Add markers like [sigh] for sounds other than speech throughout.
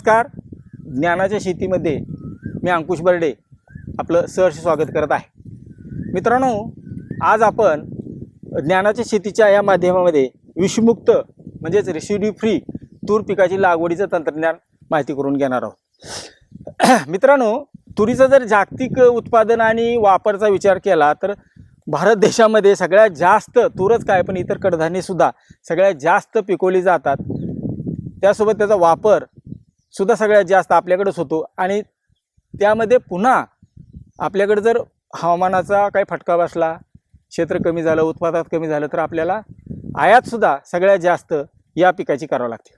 नमस्कार. ज्ञानाच्या शेतीमध्ये मी अंकुश बर्डे आपलं सहर्ष स्वागत करत आहे. मित्रांनो आज आपण ज्ञानाच्या शेतीच्या या माध्यमामध्ये विषमुक्त म्हणजेच रेसिड्यू फ्री तूर पिकाची लागवडीचं तंत्रज्ञान माहिती करून घेणार आहोत. [clears throat] मित्रांनो तुरीचं जर जागतिक उत्पादन आणि वापरचा विचार केला तर भारत देशामध्ये सगळ्यात जास्त तूरच काय पण इतर कडधान्यसुद्धा सगळ्यात जास्त पिकवली जातात. त्यासोबत त्याचा वापर सुद्धा सगळ्यात जास्त आपल्याकडेच होतो. आणि त्यामध्ये पुन्हा आपल्याकडे जर हवामानाचा काही फटका बसला क्षेत्र कमी झालं उत्पादनात कमी झालं तर आपल्याला आयातसुद्धा सगळ्यात जास्त या पिकाची करावं लागते.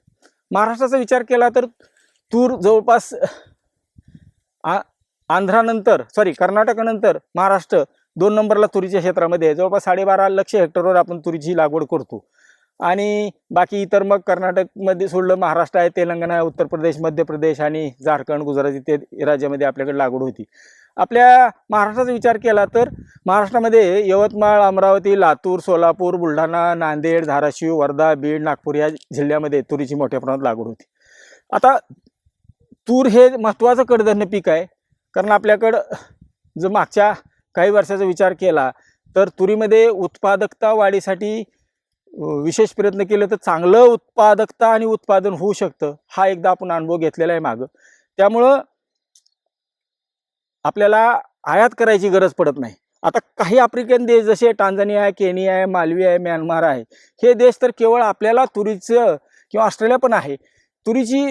महाराष्ट्राचा विचार केला तर तूर जवळपास आ आंध्रानंतर सॉरी कर्नाटकानंतर महाराष्ट्र दोन नंबरला तुरीच्या क्षेत्रामध्ये आहे. जवळपास साडेबारा लक्ष हेक्टरवर आपण तुरीची लागवड करतो. आणि बाकी इतर मग कर्नाटकमध्ये सोडलं महाराष्ट्र आहे तेलंगणा उत्तर प्रदेश मध्य प्रदेश आणि झारखंड गुजरात इत्यादी राज्यामध्ये आपल्याकडे लागवड होती. आपल्या महाराष्ट्राचा विचार केला तर महाराष्ट्रामध्ये यवतमाळ अमरावती लातूर सोलापूर बुलढाणा नांदेड धाराशिव वर्धा बीड नागपूर या जिल्ह्यामध्ये तुरीची मोठ्या प्रमाणात लागवड होती. आता तूर हे महत्त्वाचं कडधान्य पीक आहे कारण आपल्याकडं जर मागच्या काही वर्षाचा विचार केला तर तुरीमध्ये उत्पादकता वाढीसाठी विशेष प्रयत्न केले तर चांगलं उत्पादकता आणि उत्पादन होऊ शकतं हा एकदा आपण अनुभव घेतलेला आहे मागं. त्यामुळं आपल्याला आयात करायची गरज पडत नाही. आता काही आफ्रिकन देश जसे टांझानिया आहे केनिया आहे मालवी आहे म्यानमार आहे हे देश तर केवळ आपल्याला तुरीचं किंवा ऑस्ट्रेलिया पण आहे तुरीची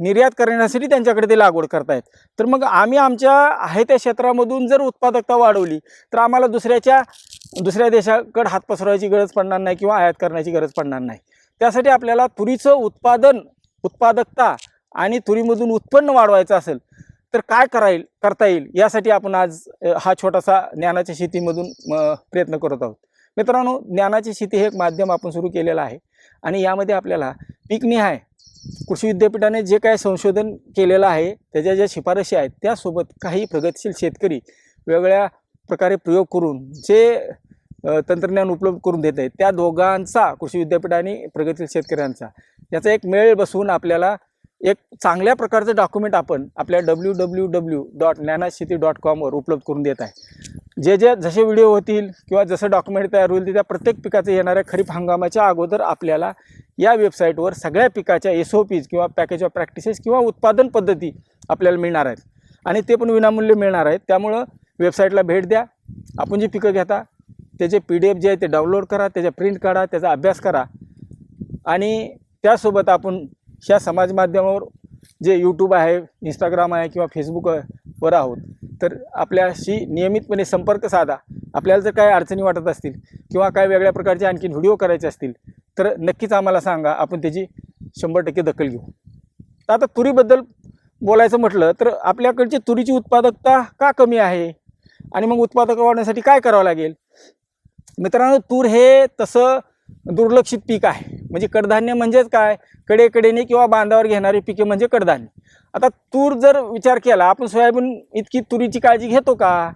निर्यात करण्यासाठी त्यांच्याकडे ते लागवड करतायत. तर मग आम्ही आमच्या आहे त्या क्षेत्रामधून जर उत्पादकता वाढवली तर आम्हाला दुसऱ्याच्या दुसऱ्या देशाकडे हात पसरवायची गरज पडणार नाही किंवा आयात करण्याची गरज पडणार नाही. त्यासाठी आपल्याला तुरीचं उत्पादन उत्पादकता आणि तुरीमधून उत्पन्न वाढवायचं असेल तर काय कराईल करता येईल यासाठी आपण आज हा छोटासा ज्ञानाच्या शेतीमधून प्रयत्न करत आहोत. मित्रांनो ज्ञानाची शेती हे एक माध्यम आपण सुरू केलेलं आहे आणि यामध्ये आपल्याला पीकनिहाय कृषी विद्यापीठाने जे काय संशोधन केलेलं आहे त्याच्या ज्या शिफारशी आहेत त्यासोबत काही प्रगतशील शेतकरी वेगळ्या प्रकारे प्रयोग करून जे तंत्रज्ञान उपलब्ध करून देत आहे त्या दोघांचा कृषी विद्यापीठ आणि प्रगतील शेतकऱ्यांचा. याचा एक मेळ बसवून आपल्याला एक चांगल्या प्रकारचं डॉक्युमेंट आपण आपल्या W W W dot Gyanasheti dot कॉमवर उपलब्ध करून देत आहे. जे जे जसे व्हिडिओ होतील किंवा जसं डॉक्युमेंट तयार होईल ते त्या प्रत्येक पिकाचं येणाऱ्या खरीप हंगामाच्या अगोदर आपल्याला या वेबसाईटवर सगळ्या पिकाच्या एस ओ पीज किंवा पॅकेज ऑफ प्रॅक्टिसेस किंवा उत्पादन पद्धती आपल्याला मिळणार आहेत. आणि ते पण विनामूल्य मिळणार आहेत. त्यामुळं वेबसाईटला भेट द्या. आपण जी पिकं घेता त्याचे पी डी एफ जे आहे ते डाउनलोड करा त्याच्या प्रिंट काढा त्याचा अभ्यास करा. आणि त्यासोबत आपण ह्या समाज माध्यमावर जे यूट्यूब आहे इंस्टाग्राम आहे किंवा फेसबुकवर आहोत तर आपल्याशी नियमितपणे संपर्क साधा. आपल्याला जर काय अडचणी वाटत असतील किंवा काय वेगळ्या प्रकारचे आणखीन व्हिडिओ करायचे असतील तर नक्कीच आम्हाला सांगा. आपण त्याची शंभर टक्के दखल घेऊ. तर आता तुरीबद्दल बोलायचं म्हटलं तर आपल्याकडची तुरीची उत्पादकता का कमी आहे? आणि मग उत्पादक वाढण्यासाठी काय करावं लागेल? मित्रांनो तूर हे तसं दुर्लक्षित पीक आहे. म्हणजे कडधान्य म्हणजेच काय? कडेकडेने किंवा बांधावर घेणारी पिके म्हणजे कडधान्य. आता तूर जर विचार केला आपण सोयाबीन इतकी तुरीची काळजी घेतो का?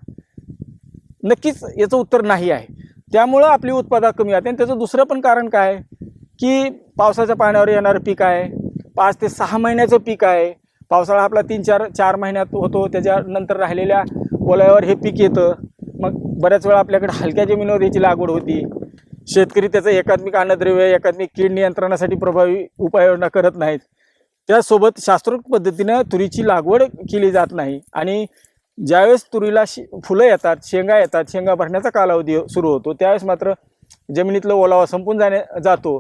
नक्कीच याचं उत्तर नाही आहे. त्यामुळं आपली उत्पादक कमी होते. आणि त्याचं दुसरं पण कारण काय? की पावसाच्या पाण्यावर येणारं पीक आहे. पाच ते सहा महिन्याचं पीक आहे. पावसाळा आपला तीन चार चार महिन्यात होतो त्याच्यानंतर राहिलेल्या ओल्यावर हे पीक येतं. मग बऱ्याच वेळा आपल्याकडे हलक्या जमिनीवर याची लागवड होती. शेतकरी त्याचं एकात्मिक अन्नद्रव्य एकात्मिक कीड नियंत्रणासाठी प्रभावी उपाययोजना करत नाहीत. त्यासोबत शास्त्रोक्त पद्धतीनं तुरीची लागवड केली जात नाही. आणि ज्यावेळेस तुरीला शे फुलं येतात शेंगा येतात शेंगा भरण्याचा कालावधी सुरू होतो त्यावेळेस मात्र जमिनीतलं ओलावा संपून जाणे जातो.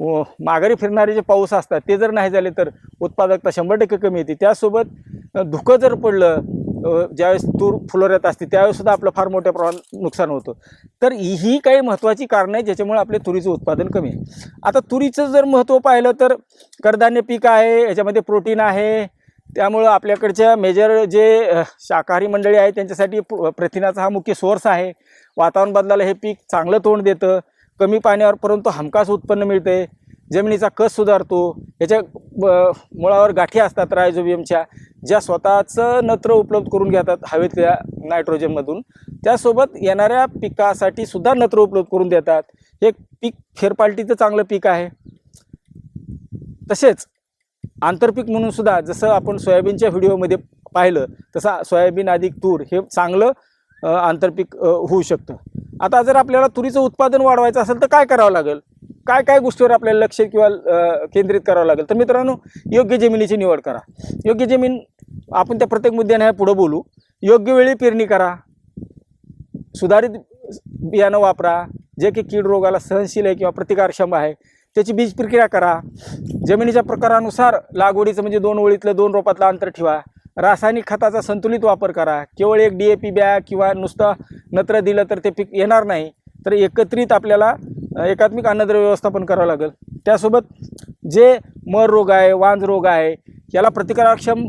माघारी फिरणारे जे पाऊस असतात ते जर नाही झाले तर उत्पादकता शंभर टक्के कमी येते. त्यासोबत धुकं जर पडलं ज्यावेळेस तूर फुलोऱ्यात असते त्यावेळेससुद्धा आपलं फार मोठ्या प्रमाणात नुकसान होतं. तर ही काही महत्त्वाची कारणं आहे ज्याच्यामुळे आपले तुरीचं उत्पादन कमी आहे. आता तुरीचं जर महत्त्व पाहिलं तर कडधान्य पीक आहे याच्यामध्ये प्रोटीन आहे. त्यामुळं आपल्याकडच्या मेजर जे शाकाहारी मंडळी आहे त्यांच्यासाठी प्र प्रथिनाचा हा मुख्य सोर्स आहे. वातावरण बदलाला हे पीक चांगलं तोंड देतं. कमी पाण्यावर परंतु हमखास उत्पन्न मिळते. जमिनीचा कस सुधारतो याच्या ब- मुळावर गाठी असतात रायझोबियमच्या ज्या स्वतःचं नत्र उपलब्ध करून घेतात हवेतल्या नायट्रोजनमधून. त्यासोबत येणाऱ्या पिकासाठी सुद्धा नत्र उपलब्ध करून देतात. हे पीक फेरपालटीचं चांगलं पीक आहे. तसेच आंतरपीक म्हणून सुद्धा जसं आपण सोयाबीनच्या व्हिडिओमध्ये पाहिलं तसा सोयाबीन अधिक तूर हे चांगलं आंतरपीक होऊ शकतं. आता जर आपल्याला तुरीचं उत्पादन वाढवायचं असेल तर काय करावं लागेल? काय काय गोष्टीवर आपल्याला लक्ष किंवा केंद्रित करावं लागेल? तर मित्रांनो योग्य जमिनीची निवड करा. योग्य जमीन आपण त्या प्रत्येक मुद्द्याने पुढं बोलू. योग्य वेळी पेरणी करा. सुधारित बियाणं वापरा. जे की कीड रोगाला सहनशील आहे किंवा प्रतिकारक्षम आहे त्याची बीज प्रक्रिया करा. जमिनीच्या प्रकारानुसार लागवडीचं म्हणजे दोन ओळीतलं दोन रोपातलं अंतर ठेवा. रासायनिक खताचा संतुलित वापर करा. केवळ एक डी ए पी बॅग किंवा नुसतं नत्र दिलं तर ते पीक येणार नाही. तर एकत्रित आपल्याला एकात्मिक अन्नद्रव्य व्यवस्थापन करावं लागेल. त्यासोबत जे मर रोग आहे वांज रोग आहे याला प्रतिकारक्षम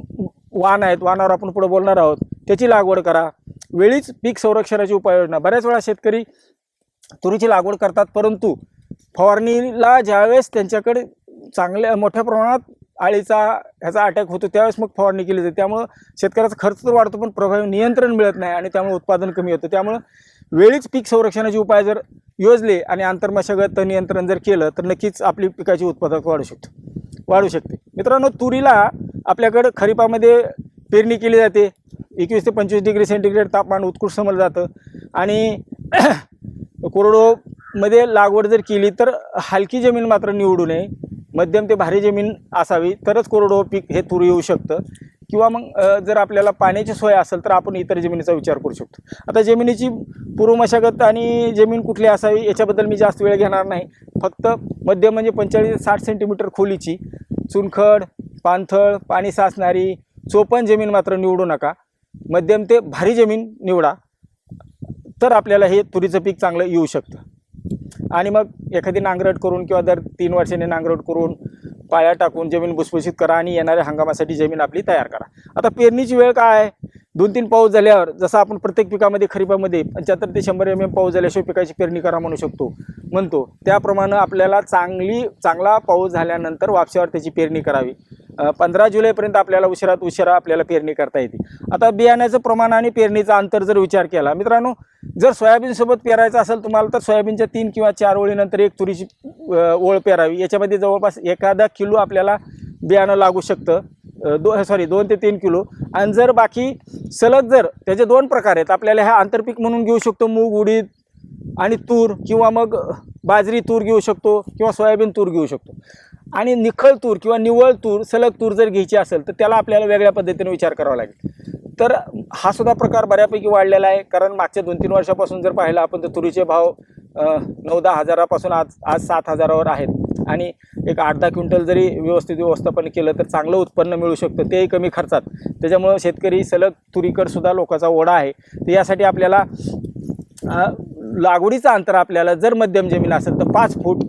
वाण आहेत वाणावर आपण पुढे बोलणार आहोत त्याची लागवड करा. वेळीच पीक संरक्षणाची उपाययोजना. बऱ्याच वेळा शेतकरी तुरीची लागवड करतात परंतु फवारणीला ज्यावेळेस त्यांच्याकडे चांगल्या मोठ्या प्रमाणात आळीचा ह्याचा अटॅक होतो त्यावेळेस मग फवारणी केली जाते. त्यामुळं शेतकऱ्याचा खर्च तर वाढतो पण प्रभावी नियंत्रण मिळत नाही आणि त्यामुळे उत्पादन कमी होतं. त्यामुळं वेळीच पीक संरक्षणाचे उपाय जर योजले आणि आंतरमशागत नियंत्रण जर केलं तर नक्कीच आपली पिकाची उत्पादक वाढू शकतो. वाढू शकते. मित्रांनो तुरीला आपल्याकडं खरीपामध्ये पेरणी केली जाते. एकवीस ते पंचवीस डिग्री सेंटीग्रेड तापमान उत्कृष्ट समजलं जातं. आणि [coughs] कोरडोमध्ये लागवड जर केली तर हलकी जमीन मात्र निवडू नये. मध्यम ते भारी जमीन असावी तरच कोरडो पीक हे तूर येऊ शकतं. किंवा मग जर आपल्याला पाण्याची सोय असेल तर आपण इतर जमिनीचा विचार करू शकतो. आता जमिनीची पूर्व मशागत आणि जमीन कुठली असावी याच्याबद्दल मी जास्त वेळ घेणार नाही. फक्त मध्यम म्हणजे पंचेचाळीस ते साठ सेंटीमीटर खोलीची चुनखड पाणथळ पाणी साचणारी चोपण जमीन मात्र निवडू नका. मध्यम ते भारी जमीन निवडा. तर आपल्याला हे तुरीचं पीक चांगलं येऊ शकतं. आणि मग एखादी नांगरट करून किंवा दर तीन वर्षांनी नांगरट करून पाया टाकून जमीन भुसभुशीत करा आणि येणाऱ्या हंगामासाठी जमीन आपली तयार करा. आता पेरणीची वेळ काय आहे? दोन तीन पाऊस झाल्यावर जसं आपण प्रत्येक पिकामध्ये खरीपामध्ये पंच्याहत्तर ते शंभर एम एम पाऊस झाल्याशिवाय पिकाची पेरणी करा म्हणू शकतो. म्हणतो त्याप्रमाणे आपल्याला चांगली चांगला पाऊस झाल्यानंतर वापशावर त्याची पेरणी करावी. पंधरा जुलैपर्यंत आपल्याला उशिरात उशिरा आपल्याला पेरणी करता येते. आता बियाण्याचं प्रमाण आणि पेरणीचा अंतर जर विचार केला मित्रांनो जर सोयाबीनसोबत पेरायचं असेल तुम्हाला तर सोयाबीनच्या तीन किंवा चार ओळीनंतर एक तुरीची ओळ पेरावी. याच्यामध्ये जवळपास एखादा किलो आपल्याला बियाणं लागू शकतं. दो सॉरी दोन ते तीन किलो. आणि जर बाकी सलग जर त्याचे दोन प्रकार आहेत. आपल्याला ह्या आंतरपीक म्हणून घेऊ शकतो मूग उडीद आणि तूर किंवा मग बाजरी तूर घेऊ शकतो किंवा सोयाबीन तूर घेऊ शकतो. आणि निखळ तूर किंवा निवळ तूर सलग तूर जर घ्यायची असेल तर त्याला आपल्याला वेगळ्या पद्धतीने विचार करावा लागेल. तर हा सुद्धा प्रकार बऱ्यापैकी वाढलेला आहे. कारण मागच्या दोन तीन वर्षापासून जर पाहिलं आपण तर तुरीचे भाव नऊ दहा हजारापासून आज आज सात हजारावर आहेत. आणि एक आठ दहा क्विंटल जरी व्यवस्थित व्यवस्थापन केलं तर चांगलं उत्पन्न मिळू शकतं. तेही कमी खर्चात. त्याच्यामुळं शेतकरी सलग तुरीकडसुद्धा लोकांचा ओढा आहे. तर यासाठी आपल्याला लागवडीचं अंतर आपल्याला जर मध्यम जमीन असेल तर पाच फूट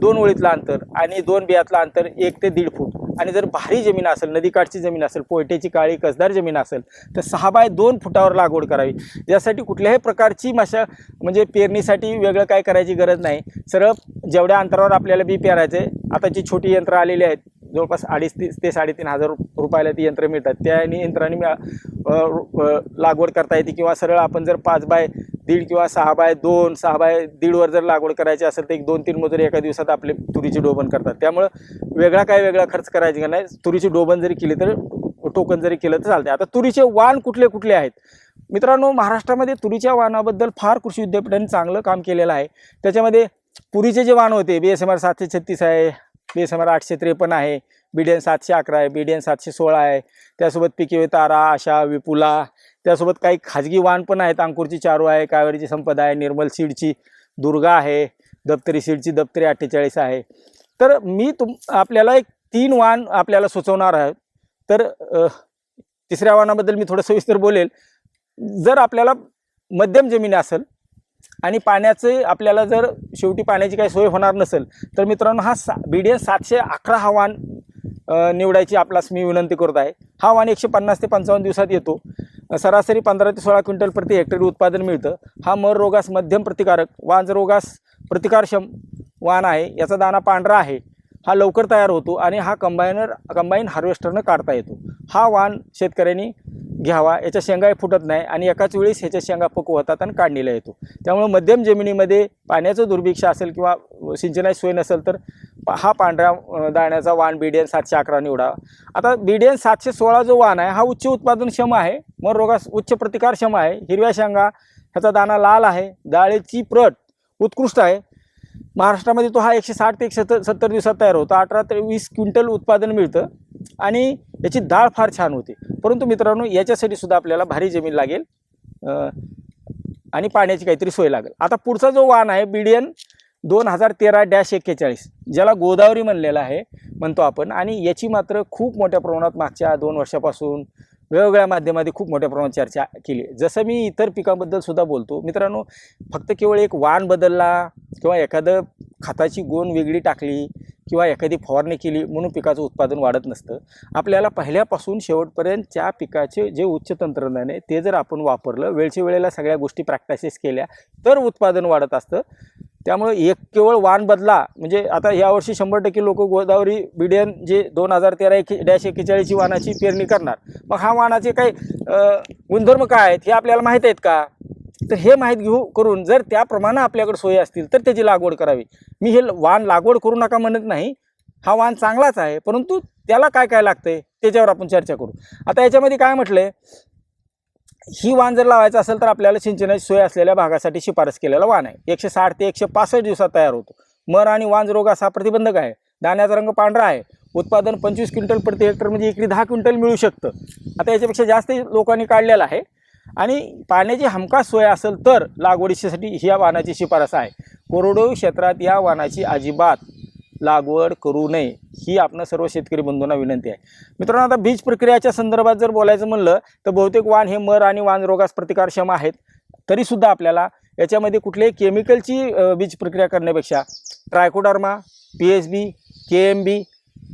दोन ओळीतलं अंतर आणि दोन बियातलं अंतर एक ते दीड फूट. आणि जर भारी जमीन असेल नदीकाठची जमीन असेल पोयट्याची काळी कसदार जमीन असेल तर सहा बाय दोन फुटावर लागवड करावी. यासाठी कुठल्याही प्रकारची मशा म्हणजे पेरणीसाठी वेगळं काय करायची गरज नाही. सरळ जेवढ्या अंतरावर आपल्याला बी पेरायचं आहे आता जी छोटी यंत्र आलेली आहेत. जवळपास अडीच तीस ते साडेतीन हजार रुपयाला ती यंत्र मिळतात. त्या यंत्राने लागवड करता येते किंवा सरळ आपण जर पाच बाय दीड किंवा सहा बाय दोन सहा बाय दीडवर जर लागवड करायची असेल तर एक दोन तीन मजुरी एका दिवसात आपले तुरीची डोबण करतात. त्यामुळं वेगळा काय वेगळा खर्च करायची का नाही. तुरीची डोबण जरी केली तर टोकन जरी केलं तर चालते आता तुरीचे वाण कुठले कुठले आहेत? मित्रांनो महाराष्ट्रामध्ये तुरीच्या वाणाबद्दल फार कृषी विद्यापीठाने चांगलं काम केलेलं आहे. त्याच्यामध्ये पुरीचे जे वाण होते बी एस एम आर सातशे छत्तीस आहे बी एस एम आर आठशे त्रेपन्न आहे बी डी एन सातशे अकरा आहे बी डी एन सातशे सोळा आहे. त्यासोबत पिके तारा आशा विपुला त्यासोबत काही खाजगी वाण पण आहेत. अंकुरची चारू आहे कावेरीची संपदा आहे निर्मल सीडची दुर्गा आहे दप्तरी सीडची दप्तरी अठ्ठेचाळीस आहे. तर मी तुम आपल्याला एक तीन वाण आपल्याला सुचवणार आहे. तर तिसऱ्या वाणाबद्दल मी थोडं सविस्तर बोलेल. जर आपल्याला मध्यम जमीन असेल आणि पाण्याचे आपल्याला जर शेवटी पाण्याची काही सोय होणार नसेल तर मित्रांनो हा सा बी डी एन सातशे अकरा हा वाण निवडायची आपल्यास मी विनंती करत आहे. हा वाण एकशे पन्नास ते पंचावन्न दिवसात येतो. सरासरी पंधरा ते सोळा क्विंटल प्रति हेक्टरी उत्पादन मिळतं. हा मर रोगास मध्यम प्रतिकारक वांजरोगास प्रतिकारक्षम वाण आहे. याचा दाना पांढरा आहे. हा लवकर तयार होतो आणि हा कंबायनर कंबाईन हार्वेस्टरनं काढता येतो. हा वाण शेतकऱ्यांनी घ्यावा याच्या शेंगाही फुटत नाही आणि एकाच वेळेस ह्याच्या शेंगा पकू होतात आणि काढणीला येतो. त्यामुळे मध्यम जमिनीमध्ये पाण्याचं दुर्भिक्ष असेल किंवा सिंचनाची सोय नसेल तर पा- हा पांढऱ्या दाण्याचा वाण बीडीएन सातशे अकरा निवडावा. आता बीडीएन सातशे सोळा जो वाण आहे हा उच्च उत्पादनक्षम आहे मग रोगास उच्च प्रतिकारक्षम आहे. हिरव्या शेंगा ह्याचा दाणा लाल आहे डाळीची प्रट उत्कृष्ट आहे. महाराष्ट्रामध्ये तो हा एकशे साठ ते एकशे सत्तर सत्तर दिवसात तयार होतो. अठरा ते वीस क्विंटल उत्पादन मिळतं. आणि याची डाळ फार छान होते. परंतु मित्रांनो याच्यासाठी सुद्धा आपल्याला भारी जमीन लागेल आणि पाण्याची काहीतरी सोय लागेल. आता पुढचा जो वाण आहे बीडीएन दोन हजार तेरा डॅश एक्केचाळीस ज्याला गोदावरी म्हणलेला आहे म्हणतो आपण आणि याची मात्र खूप मोठ्या प्रमाणात मागच्या दोन वर्षापासून वेगवेगळ्या माध्यमामध्ये खूप मोठ्या प्रमाणात चर्चा केली. जसं मी इतर पिकांबद्दल सुद्धा बोलतो मित्रांनो फक्त केवळ एक वाण बदलला किंवा एखादं खताची गोण वेगळी टाकली किंवा एखादी फवारणी केली म्हणून पिकाचं उत्पादन वाढत नसतं. आपल्याला पहिल्यापासून शेवटपर्यंत त्या पिकाचे जे उच्च तंत्रज्ञान आहे ते जर आपण वापरलं वेळच्या वेळेला सगळ्या गोष्टी प्रॅक्टिसेस केल्या तर उत्पादन वाढत असतं. त्यामुळे एक केवळ वाण बदला म्हणजे आता यावर्षी शंभर टक्के लोक गोदावरी बिडियन जे दोन हजार तेरा एक डॅश एक्केचाळीसची वाणाची पेरणी करणार मग हा वाणाचे काही गुणधर्म काय आहेत हे आपल्याला माहीत आहेत का? तर हे माहीत घेऊ करून जर त्याप्रमाणे आपल्याकडे सोयी असतील तर त्याची लागवड करावी. मी हे वाण लागवड करू नका म्हणत नाही. हा वाण चांगलाच आहे परंतु त्याला काय काय लागतंय त्याच्यावर आपण चर्चा करू. आता याच्यामध्ये काय म्हटलंय? ही वाण जर लावायचं असेल तर आपल्याला सिंचनाची सोय असलेल्या भागासाठी शिफारस केलेला वाण आहे. एकशे साठ ते एकशे पासष्ट दिवसात तयार होतो. मर आणि वांज रोग असा प्रतिबंधक आहे. दाण्याचा रंग पांढरा आहे. उत्पादन पंचवीस क्विंटल प्रति हेक्टर म्हणजे एकरी दहा क्विंटल मिळू शकतं. आता याच्यापेक्षा जास्त लोकांनी काढलेलं आहे. आणि पाण्याची हमखास सोय असेल तर लागवडीसाठी ह्या वाहनाची शिफारस आहे. कोरडवाहू क्षेत्रात या वाहनाची अजिबात लागवड करू नये ही आपण सर्व शेतकरी बंधूंना विनंती आहे. मित्रांनो आता बीज प्रक्रियाच्या संदर्भात जर बोलायचं म्हणलं तर बहुतेक वाण हे मर आणि वाण रोगास प्रतिकारक्षम आहेत तरीसुद्धा आपल्याला याच्यामध्ये कुठल्याही केमिकलची बीज प्रक्रिया करण्यापेक्षा trichoderma P H B K M B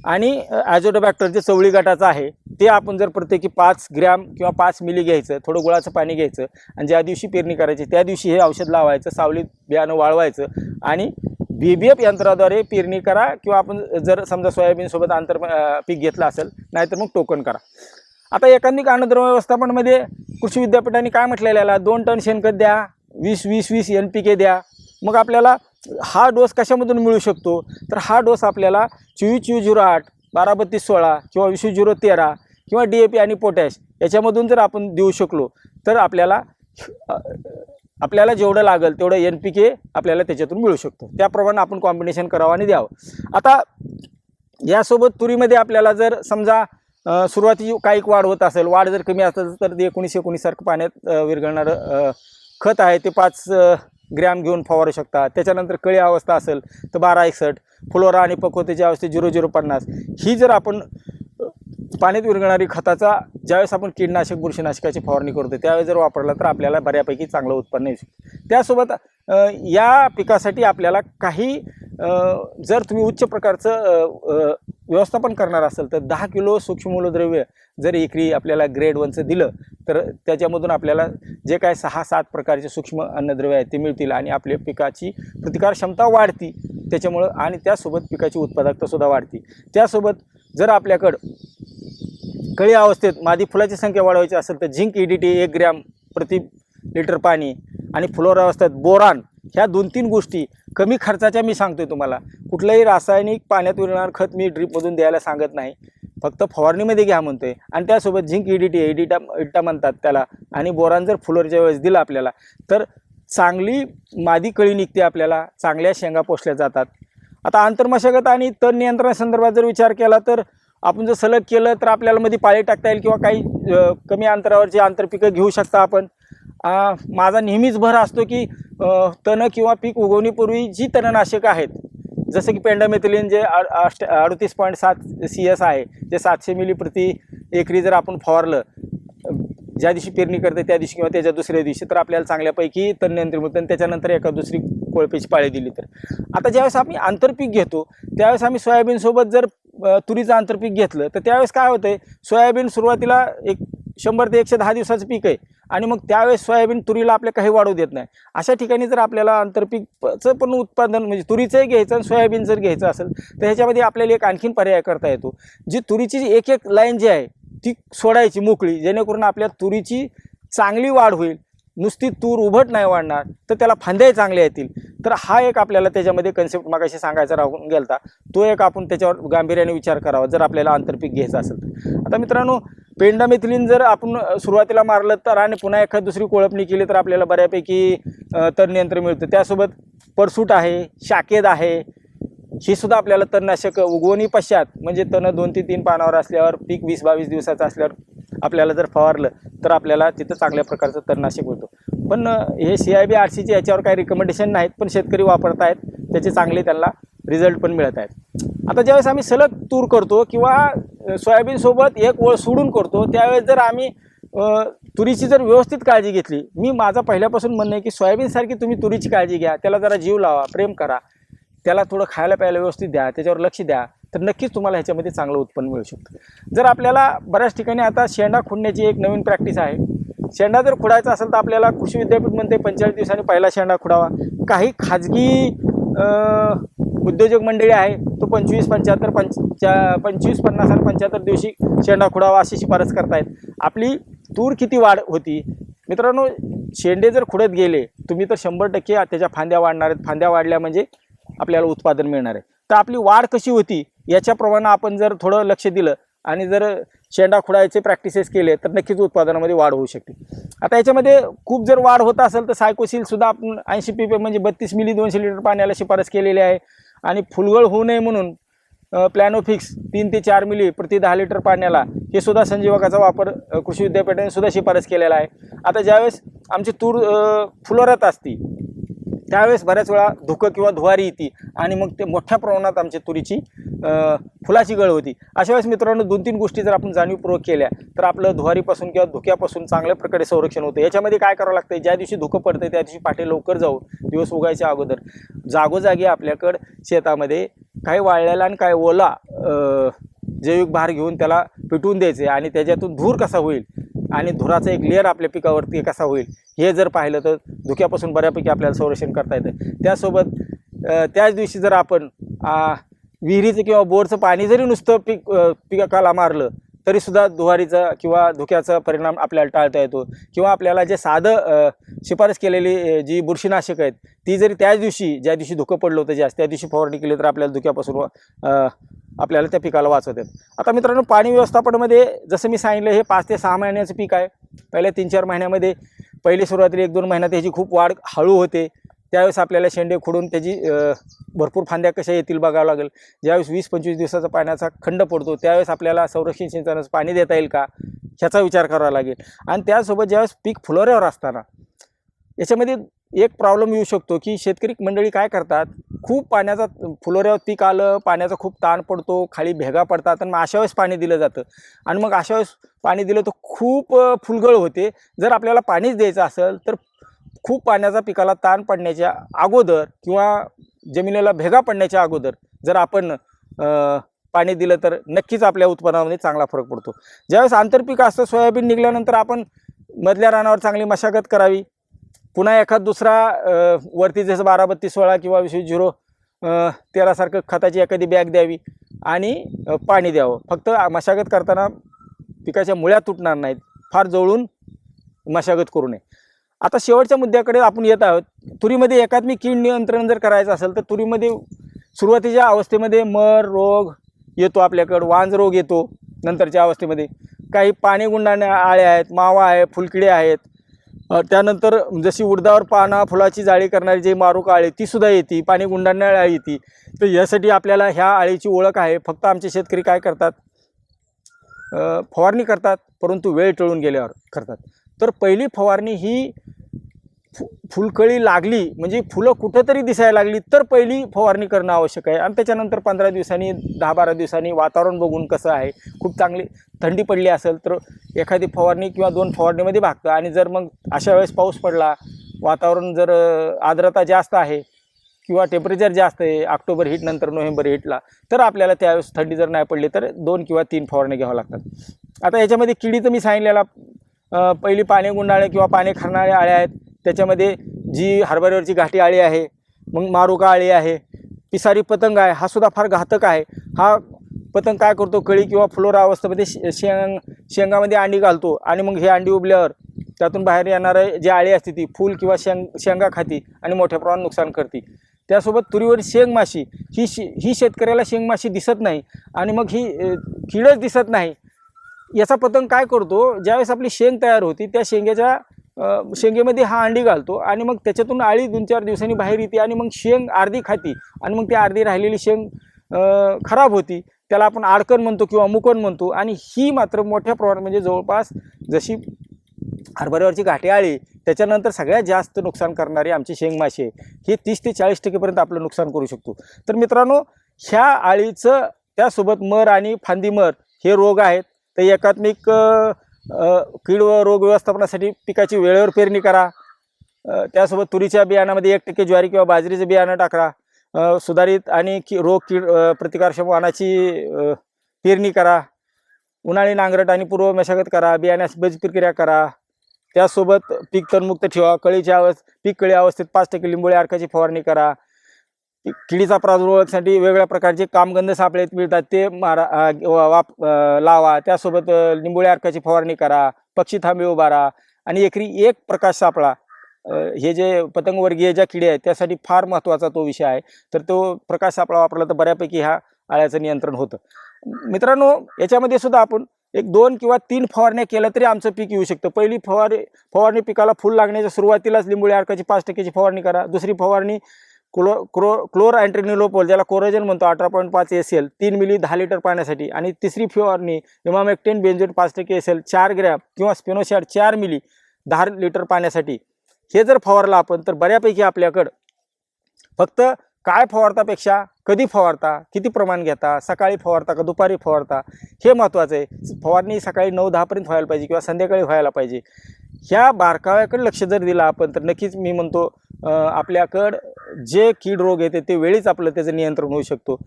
आणि ॲझोडोबॅक्टर जे चवळी गटाचं आहे ते आपण जर प्रत्येकी पाच ग्रॅम किंवा पाच मिली घ्यायचं थोडं गुळाचं पाणी घ्यायचं आणि ज्या दिवशी पेरणी करायची त्या दिवशी हे औषध लावायचं सावलीत बियाणं वाळवायचं आणि बी बी एफ यंत्राद्वारे पेरणी करा किंवा आपण जर समजा सोयाबीनसोबत आंतर पीक घेतलं असेल नाहीतर मग टोकन करा. आता एकांनिक अन्नद्रव्य व्यवस्थापनमध्ये कृषी विद्यापीठाने काय म्हटलेलं याला दोन टन शेणखत द्या वीस वीस वीस एन पी के द्या. मग आपल्याला हा डोस कशामधून मिळू शकतो? तर हा डोस आपल्याला चोवीस चोवीस झिरो आठ बारा बत्तीस सोळा किंवा वीस झिरो तेरा किंवा डी ए पी आणि पोटॅश याच्यामधून जर आपण देऊ शकलो तर आपल्याला आपल्याला जेवढं लागेल तेवढं एन पी के आपल्याला त्याच्यातून मिळू शकतो. त्याप्रमाणे आपण कॉम्बिनेशन करावं आणि द्यावं. आता यासोबत तुरीमध्ये आपल्याला जर समजा सुरुवाती काही वाढ होत असेल वाढ जर कमी असेल तर ते एकोणीस एकोणीससारखं पाण्यात विरघळणारं खत आहे. ते पाच ग्रॅम घेऊन फवारू शकता. त्याच्यानंतर कळी अवस्था असेल तर बारा एकसष्ट फुलोरा आणि पकवतेची अवस्थेत झिरो झिरो पन्नास. ही जर आपण पाण्यात विरघळणारी खताचा ज्यावेळेस आपण कीडनाशक बुरशीनाशकाची फवारणी करतो त्यावेळेस जर वापरला तर आपल्याला बऱ्यापैकी चांगलं उत्पन्न येऊ शकतं. त्यासोबत या पिकासाठी आपल्याला काही जर तुम्ही उच्च प्रकारचं व्यवस्थापन करणार असेल तर दहा किलो सूक्ष्म मूलद्रव्य जर एकरी आपल्याला ग्रेड वनचं दिलं तर त्याच्यामधून आपल्याला जे काय सहा सात प्रकारचे सूक्ष्म अन्नद्रव्य आहेत ते मिळतील आणि आपल्या पिकाची प्रतिकार क्षमता वाढती त्याच्यामुळं आणि त्यासोबत पिकाची उत्पादकतासुद्धा वाढती. त्यासोबत जर आपल्याकडं कळी अवस्थेत मादी फुलाची संख्या वाढवायची असेल तर झिंक ई डी टी एक ग्रॅम प्रति लिटर पाणी आणि फ्लोर अवस्थेत बोरान ह्या दोन तीन गोष्टी कमी खर्चाच्या मी सांगतोय तुम्हाला. कुठलंही रासायनिक पाण्यात विरणार खत मी ड्रीपमधून द्यायला सांगत नाही. फक्त फवारणीमध्ये घ्या म्हणतोय. आणि त्यासोबत झिंक इडीटी एडिटा इट्टा म्हणतात त्याला. आणि बोरान जर फुलरच्या वेळेस दिलं आपल्याला तर चांगली मादी कळी निघते आपल्याला. चांगल्या शेंगा पोसल्या जातात. आता आंतरमशागत आणि तण नियंत्रणासंदर्भात जर विचार केला तर आपण जर सलग केलं तर आपल्याला मध्ये पाळी टाकता येईल किंवा काही कमी अंतरावरची आंतरपिकं घेऊ शकता आपण. माझा नेहमीच भर असतो की तण किंवा पीक उगवणीपूर्वी जी तणनाशक आहेत जसं की पेंडामेथिलिन जे अष्ट अडतीस पॉईंट सात सी एस आहे जे सातशे मिली प्रति एकरी जर आपण फवारलं ज्या दिवशी पेरणी करते त्या दिवशी किंवा त्याच्या दुसऱ्या दिवशी तर आपल्याला चांगल्यापैकी तण नियंत्रण होतं आणि त्याच्यानंतर एका दुसरी कोळपेची पाळी दिली तर. आता ज्यावेळेस आम्ही आंतरपीक घेतो त्यावेळेस आम्ही सोयाबीनसोबत जर तुरीचं आंतरपीक घेतलं तर त्यावेळेस काय होतं सोयाबीन सुरुवातीला एक शंभर ते एकशे दहा दिवसाचं पीक आहे. आणि मग त्यावेळेस सोयाबीन तुरीला आपल्या काही वाढू देत नाही. अशा ठिकाणी जर आपल्याला आंतरपीकचं पण उत्पादन म्हणजे तुरीचंही घ्यायचं आणि सोयाबीन जर घ्यायचं असेल तर ह्याच्यामध्ये आपल्याला एक आणखीन पर्याय करता येतो. जी तुरीची जी एक एक लाईन जी आहे ती सोडायची मोकळी जेणेकरून आपल्या तुरीची चांगली वाढ होईल. नुसती तूर उभट नाही वाढणार तर त्याला फांद्याही चांगल्या येतील. तर हा एक आपल्याला त्याच्यामध्ये कन्सेप्ट मागाशी सांगायचा राहून गेलता. तो एक आपण त्याच्यावर गांभीर्याने विचार करावा जर आपल्याला आंतरपीक घ्यायचं असेल तर. आता मित्रांनो पेंडामेथिलीन जर आपण सुरुवातीला मारलं तर आणि पुन्हा एखाद दुसरी कोळपणी केली तर आपल्याला बऱ्यापैकी अ, तणनियंत्रण मिळतं. त्यासोबत परसूट आहे शाकेद आहे. ही सुद्धा आपल्याला तणनाशक उगवणी पश्चात म्हणजे तण दोन ते तीन पानावर असल्यावर पीक वीस बावीस दिवसाचं असल्यावर आपल्याला जर फवारलं तर आपल्याला तिथं चांगल्या प्रकारचं तणनाशक होतं पण हे सी आय बी आर सीचे याच्यावर काही रिकमेंडेशन नाहीत पण शेतकरी वापरत आहेत त्याचे चांगले त्यांना रिझल्ट पण मिळत आहेत. आता ज्यावेळेस आम्ही सलग तूर करतो किंवा सोयाबीनसोबत एक ओळ सोडून करतो त्यावेळेस जर आम्ही तुरीची जर व्यवस्थित काळजी घेतली मी माझं पहिल्यापासून म्हणणं आहे की सोयाबीनसारखी तुम्ही तुरीची काळजी घ्या त्याला जरा जीव लावा प्रेम करा. त्याला थोडं खायला प्यायला व्यवस्थित द्या त्याच्यावर लक्ष द्या तर नक्कीच तुम्हाला ह्याच्यामध्ये चांगलं उत्पन्न मिळू शकतं. जर आपल्याला बऱ्याच ठिकाणी आता शेंडा खुडण्याची एक नवीन प्रॅक्टिस आहे शेंडा जर खुडायचा असेल तर आपल्याला कृषी विद्यापीठ म्हणते पंचेचाळीस दिवसांनी पहिला शेंडा खुडावा. काही खाजगी उद्योजक मंडळी आहे तो पंचवीस पंच्याहत्तर पंचा पंचवीस पन्नास आणि पंच्याहत्तर दिवशी शेंडा खुडावा अशी शिफारस करतायत. आपली तूर किती वाढ होती? मित्रांनो शेंडे जर खुडत गेले तुम्ही तर शंभर टक्के त्याच्या फांद्या वाढणार आहेत. फांद्या वाढल्या म्हणजे आपल्याला उत्पादन मिळणार आहे. तर आपली वाढ कशी होती? याच्याप्रमाणे आपण जर थोडं लक्ष दिलं आणि जर शेंडा खुडायचे प्रॅक्टिसेस केले तर नक्कीच उत्पादनामध्ये वाढ होऊ शकते. आता याच्यामध्ये खूप जर वाढ होत असेल तर सायकोसिलसुद्धा आपण ऐंशी पी म्हणजे बत्तीस मिली दोनशे लिटर पाण्याला शिफारस केलेली आहे. आणि फुलगळ होऊ नये म्हणून प्लॅनोफिक्स तीन ते चार मिली प्रति दहा लिटर पाण्याला हे सुद्धा संजीवकाचा वापर कृषी विद्यापीठाने सुद्धा शिफारस केलेला आहे. आता ज्यावेळेस आमची तूर अ, असती त्यावेळेस बऱ्याच वेळा धुकं किंवा धुवारी येते आणि मग ते मोठ्या प्रमाणात आमच्या तुरीची फुलाची गळ होती. अशा वेळेस मित्रांनो दोन तीन गोष्टी जर आपण जाणीवपूर्वक केल्या तर आपलं धुवारीपासून किंवा धुक्यापासून चांगल्या प्रकारे संरक्षण होतं. याच्यामध्ये काय करावं लागतं ज्या दिवशी धुकं पडतं त्या दिवशी पाठे लवकर जाऊ दिवस उगायच्या अगोदर जागोजागी आपल्याकडं शेतामध्ये काही वाळलेला आणि काही ओला जैविक भार घेऊन त्याला पिटवून द्यायचे आणि त्याच्यातून धूर कसा होईल आणि धुराचा एक लेअर आपल्या पिकावरती कसा होईल हे जर पाहिलं तर धुक्यापासून बऱ्यापैकी आपल्याला संरक्षण करता येतं. त्यासोबत त्याच दिवशी जर आपण विहिरीचं किंवा बोरचं पाणी जरी नुसतं पीक पिकाला मारलं तरीसुद्धा दुवारीचा किंवा धुक्याचा परिणाम आपल्याला टाळता येतो. किंवा आपल्याला जे साधं शिफारस केलेली जी बुरशीनाशक आहेत ती जरी त्याच दिवशी ज्या दिवशी धुकं पडलं होतं जास्त त्या दिवशी फवारणी केली तर आपल्याला धुक्यापासून आपल्याला त्या पिकाला वाचवतात आता मित्रांनो पाणी व्यवस्थापनामध्ये जसं मी सांगितलं हे पाच ते सहा महिन्याचं पीक आहे. पहिल्या तीन चार महिन्यामध्ये पहिली सुरुवातीला एक दोन महिन्यात त्याची खूप वाढ हळू होते. त्यावेळेस आपल्याला शेंडे खोडून त्याची भरपूर फांद्या कशा येतील बघावं लागेल. ज्यावेळेस वीस पंचवीस दिवसाचा पाण्याचा खंड पडतो त्यावेळेस आपल्याला संरक्षण सिंचनाचं पाणी देता येईल का ह्याचा विचार करावा लागेल. आणि त्यासोबत ज्यावेळेस पीक फुलोऱ्यावर असताना याच्यामध्ये एक प्रॉब्लेम येऊ शकतो की शेतकरी मंडळी काय करतात खूप पाण्याचा फुलोऱ्यावर पीक आलं पाण्याचा खूप ताण पडतो खाली भेगा पडतात आणि मग अशा वेळेस पाणी दिलं जातं. आणि मग अशा वेळेस पाणी दिलं तर खूप फुलगळ होते. जर आपल्याला पाणीच द्यायचं असेल तर खूप पाण्याचा पिकाला ताण पडण्याच्या अगोदर किंवा जमिनीला भेगा पडण्याच्या अगोदर जर आपण पाणी दिलं तर नक्कीच आपल्या उत्पन्नामध्ये चांगला फरक पडतो. ज्यावेळेस आंतरपीक असतं सोयाबीन निघाल्यानंतर आपण मधल्या रानावर चांगली मशागत करावी. पुन्हा एखाद दुसरा वरती जसं बारा बत्तीस सोळा किंवा वीस झिरो तेरासारखं खताची एखादी बॅग द्यावी आणि पाणी द्यावं. फक्त मशागत करताना पिकाच्या मुळ्या तुटणार नाहीत. फार जवळून मशागत करू नये. आता शेवटच्या मुद्द्याकडे आपण येत आहोत. तुरीमध्ये एकात्मिक कीड नियंत्रण जर करायचं असेल तर तुरीमध्ये सुरुवातीच्या अवस्थेमध्ये मर रोग येतो आपल्याकडं वांज रोग येतो नंतरच्या अवस्थेमध्ये. काही पाणी गुंडाने आळ्या आहेत मावा आहे फुलकिडे आहेत त्यानंतर जशी उडदावर पाना फुलाची जाळी करणारी जे मारूक आळी ती सुद्धा येते. पाणी गुंडाळण्या आळी येते. तर यासाठी आपल्याला ह्या आळीची ओळख आहे. फक्त आमचे शेतकरी काय करतात? फवारणी करतात परंतु वेळ टळून गेल्यावर करतात. तर पहिली फवारणी ही फु फुलकळी लागली म्हणजे फुलं कुठंतरी दिसायला लागली तर पहिली फवारणी करणं आवश्यक आहे. आणि त्याच्यानंतर पंधरा दिवसांनी दहा बारा दिवसांनी वातावरण बघून कसं आहे खूप चांगली थंडी पडली असेल तर एखादी फवारणी किंवा दोन फवारणीमध्ये भागतं. आणि जर मग अशा वेळेस पाऊस पडला वातावरण जर आर्द्रता जास्त आहे किंवा टेम्परेचर जास्त आहे ऑक्टोबर हीट नंतर नोव्हेंबर हीटला तर आपल्याला त्यावेळेस थंडी जर नाही पडली तर दोन किंवा तीन फवारणी घ्यावं लागतात. आता याच्यामध्ये किडीचं मी सांगितलेला पहिली पाणी गुंडाळे किंवा पाणी खरणाळे आळ्या आहेत. त्याच्यामध्ये जी हरभऱ्यावरची घाटी आळी आहे मग मारुका आळी आहे पिसारी पतंग आहे हा सुद्धा फार घातक आहे. हा पतंग काय करतो? कळी किंवा फ्लोरा अवस्थेमध्ये शे- शेंग शेंगामध्ये अंडी घालतो आणि मग हे अंडी उबल्यावर त्यातून बाहेर येणारं जे आळी असते ती फूल किंवा शेंग शेंगा खाती आणि मोठ्या प्रमाणात नुकसान करते. त्यासोबत तुरीवर शेंग माशी ही शे ही शेतकऱ्याला शेंग माशी दिसत नाही आणि मग ही किडच दिसत नाही. याचा पतंग काय करतो? ज्यावेळेस आपली शेंग तयार होती त्या शेंगेच्या शेंगेमध्ये हा अंडी घालतो आणि मग त्याच्यातून आळी दोन चार दिवसांनी बाहेर येते आणि मग शेंग अर्धी खाती आणि मग ती अर्धी राहिलेली शेंग खराब होती. त्याला आपण आडकण म्हणतो किंवा मुकण म्हणतो आणि ही मात्र मोठ्या प्रमाणात म्हणजे जवळपास जशी हरभऱ्यावरची घाटी आळी त्याच्यानंतर सगळ्यात जास्त नुकसान करणारी आमची शेंगमाशी आहे. हे तीस ते चाळीस टक्केपर्यंत आपलं नुकसान करू शकतो. तर मित्रांनो ह्या आळीचं त्यासोबत मर आणि फांदी मर हे रोग आहेत. तर एकात्मिक कीड व रोग व्यवस्थापनासाठी पिकाची वेळेवर पेरणी करा. त्यासोबत तुरीच्या बियाणामध्ये एक टक्के ज्वारी किंवा बाजरीचं बियाणं टाका सुधारित आणि की रोग कीड प्रतिकारक्षम वाहनाची पेरणी करा. उन्हाळी नांगरट आणि पूर्व मशागत करा. बियाण्यास बीज प्रक्रिया करा. त्यासोबत पीक तणमुक्त ठेवा. कळीच्या अवस्थ पीक कळी अवस्थेत पाच टक्के लिंबोळी अर्काची फवारणी करा. किडीचा प्रादुर्भावासाठी वेगवेगळ्या प्रकारचे कामगंध सापळे मिळतात. ते मारा वा- वाप लावा. त्यासोबत अ, अर्काची फवारणी करा. पक्षी थांबे उभारा आणि एकरी एक प्रकाश सापळा. हे जे पतंगवर्गीय ज्या किडे आहेत त्यासाठी फार महत्त्वाचा तो विषय आहे. तर तो प्रकाश सापळा वापरला तर बऱ्यापैकी ह्या आळ्याचं नियंत्रण होतं. मित्रांनो याच्यामध्ये सुद्धा आपण एक दोन किंवा तीन फवारण्या केल्या तरी आमचं पीक येऊ शकतं. पहिली फवारणी फवारणी पिकाला फुल लागण्याच्या सुरुवातीलाच लिंबोळी अर्काची पाच टक्क्याची फवारणी करा. दुसरी फवारणी क्लो क्रो क्लोर अँट्रिनिलोपोल ज्याला कोरोजन म्हणतो अठरा पॉईंट पाच एस एल तीन मिली दहा लिटर पाण्यासाठी. आणि तिसरी फवारणी इमामेक्टेन बेंजोट पाच टक्के एस एल चार ग्रॅम किंवा स्पिनोशॅड चार मिली दहा लिटर पाण्यासाठी. हे जर फवारलं आपण तर बऱ्यापैकी आपल्याकडं फक्त काय फवारतापेक्षा कधी फवारता किती प्रमाण घेता सकाळी फवारता का दुपारी फवारता हे महत्त्वाचं आहे. फवारणी सकाळी नऊ दहापर्यंत व्हायला पाहिजे किंवा संध्याकाळी व्हायला पाहिजे. ह्या बारकाव्याकडे लक्ष जर दिलं आपण तर नक्कीच मी म्हणतो आपल्याकडं जे कीड रोग येते ते वेळीच आपलं त्याचं नियंत्रण होऊ शकतो.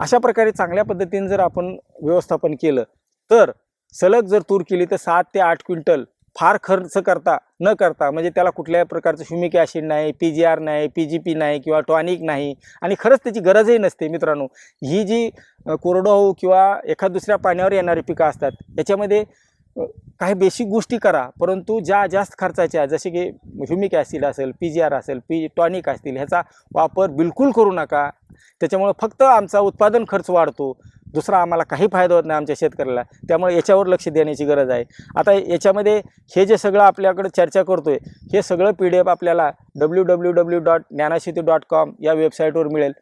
अशा प्रकारे चांगल्या पद्धतीने जर आपण व्यवस्थापन केलं तर सलग जर तूर केली तर सात ते आठ क्विंटल फार खर्च करता न करता म्हणजे त्याला कुठल्याही प्रकारचं ह्युमिक ॲसिड नाही पी जी आर नाही पी जी पी नाही किंवा टॉनिक नाही आणि खरंच त्याची गरजही नसते मित्रांनो. ही जी कोरडवाहू किंवा एखाद दुसऱ्या पाण्यावर येणारी पिकं असतात याच्यामध्ये काही बेसिक गोष्टी करा परंतु ज्या जास्त खर्चाच्या जसे की ह्युमिक ॲसिड असेल पी जी आर असेल पी टॉनिक असतील ह्याचा वापर बिलकुल करू नका. त्याच्यामुळं फक्त आमचा उत्पादन खर्च वाढतो. दुसरा आम्हाला काही फायदा होत नाही आमच्या शेतकऱ्याला. त्यामुळे याच्यावर लक्ष देण्याची गरज आहे. आता याच्यामध्ये हे जे सगळं आपल्याकडे चर्चा करतो आहे हे सगळं पी डी एफ आपल्याला W W W dot Gyanasheti dot com या वेबसाईटवर मिळेल.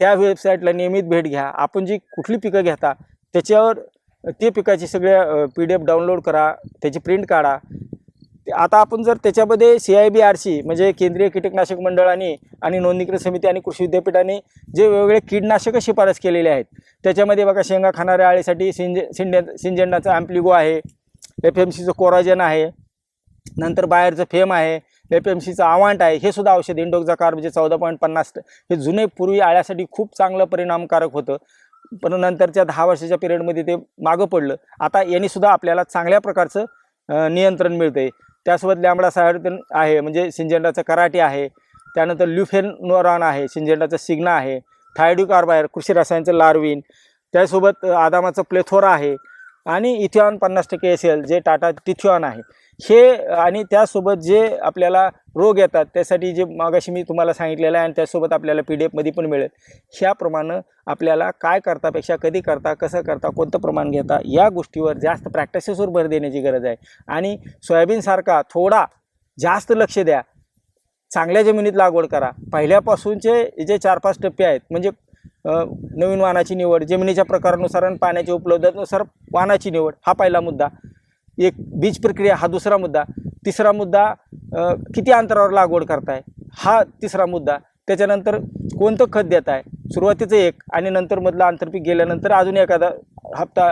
त्या वेबसाईटला नियमित भेट घ्या. आपण जी कुठली पिकं घेता त्याच्यावर ते पिकाची सगळ्या पी डी एफ डाउनलोड करा त्याची प्रिंट काढा. आता आपण जर त्याच्यामध्ये C I B R C म्हणजे केंद्रीय कीटकनाशक मंडळाने आणि नोंदणीकृत समिती आणि कृषी विद्यापीठाने जे वेगवेगळे कीटनाशकं शिफारस केलेले आहेत त्याच्यामध्ये बघा शेंगा खाणाऱ्या आळीसाठी सिंजे सिंडे सिंजेंडाचं ॲम्प्लिगो आहे एफ एम सीचं कोराजन आहे नंतर बाहेरचं फेम आहे एफ एम सीचं आवांट आहे हे सुद्धा औषध इंडोकचा कार म्हणजे चौदा पॉईंट पन्नास हे जुने पूर्वी आळ्यासाठी खूप चांगलं परिणामकारक होतं. पण नंतरच्या दहा वर्षाच्या पिरियडमध्ये ते मागं पडलं. आता यांनी सुद्धा आपल्याला चांगल्या प्रकारचं नियंत्रण मिळतं आहे त्यासोबत लॅमडा सायर्टन आहे म्हणजे सिंजेंडाचं कराटे आहे त्यानंतर ल्युफेनोरॉन आहे सिंजेंडाचं सिग्ना आहे थायड्यू कार्बायर कृषी रसायनचं लार्विन त्यासोबत आदामाचं प्लेथोरा आहे आणि इथिऑन पन्नास टक्के असेल जे टाटा टिथिऑन आहे. हे आणि त्यासोबत जे आपल्याला रोग येतात त्यासाठी जे मागाशी मी तुम्हाला सांगितलेलं आहे आणि त्यासोबत आपल्याला पी डी एफमध्ये पण मिळेल. ह्याप्रमाणे आपल्याला काय करतापेक्षा कधी करता कसं करता कोणतं प्रमाण घेता या गोष्टीवर जास्त प्रॅक्टिसेसवर भर देण्याची गरज आहे. आणि सोयाबीनसारखा थोडा जास्त लक्ष द्या. चांगल्या जमिनीत लागवड करा. पहिल्यापासूनचे जे चार पाच टप्पे आहेत म्हणजे नवीन वाहनाची निवड जमिनीच्या प्रकारानुसार आणि पाण्याच्या उपलब्धतेनुसार वाहनाची निवड हा पहिला मुद्दा. एक बीज प्रक्रिया हा दुसरा मुद्दा. तिसरा मुद्दा किती अंतरावर लागवड करताय? हा तिसरा मुद्दा. त्याच्यानंतर कोणतं खत देत आहे सुरुवातीचं एक आणि नंतर मधलं आंतरपीक गेल्यानंतर अजून एखादा हप्ता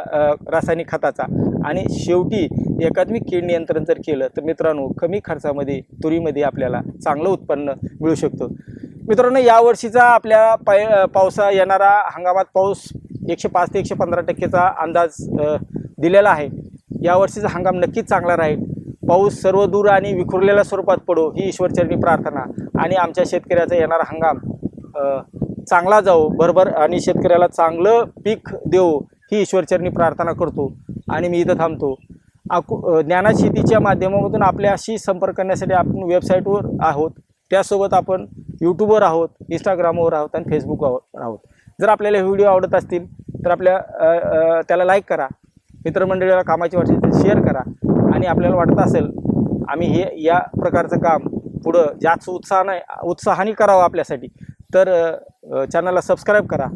रासायनिक खताचा. आणि शेवटी एकात्मिक कीड नियंत्रण जर केलं तर मित्रांनो कमी खर्चामध्ये तुरीमध्ये आपल्याला चांगलं उत्पन्न मिळू शकतं. मित्रांनो यावर्षीचा आपल्या पाय पावसा येणारा हंगामात पाऊस एकशे पाच ते एकशे पंधरा टक्केचा अंदाज दिलेला आहे. यावर्षीचा हंगाम नक्कीच चांगला राहील. पाऊस सर्व दूर आणि विखुरलेल्या स्वरूपात पडो ही ईश्वरचरणी प्रार्थना. आणि आमच्या शेतकऱ्याचा येणारा हंगाम चांगला जावो बरोबर? आणि शेतकऱ्याला चांगलं पीक देऊ ही ईश्वरचरणी प्रार्थना करतो. आणि मी इथं थांबतो. आकु ज्ञाना शेतीच्या माध्यमामधून आपल्याशी संपर्क करण्यासाठी आपण वेबसाईटवर आहोत. त्यासोबत आपण यूट्यूबवर आहोत इंस्टाग्रामवर आहोत आणि फेसबुकवर आहोत. जर आपल्याला हे व्हिडिओ आवडत असतील तर आपल्या त्याला लाईक करा. मित्रमंडळीला कामाची वाटते शेअर करा. आणि आपल्याला वाटत असेल आम्ही हे या प्रकारचं काम पुढं जास्त उत्साहाने उत्साहाने करावं आपल्यासाठी तर चॅनलला सबस्क्राईब करा.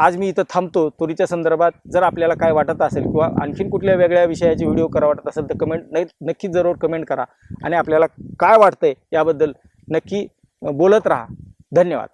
आज मी इथं थांबतो. तुरीच्या संदर्भात जर आपल्याला काय वाटत असेल किंवा आणखीन कुठल्या वेगळ्या विषयाची व्हिडिओ करा वाटत असेल तर कमेंट नाही नक्की जरूर कमेंट करा. आणि आपल्याला काय वाटतंय याबद्दल नक्की बोलत राहा. धन्यवाद.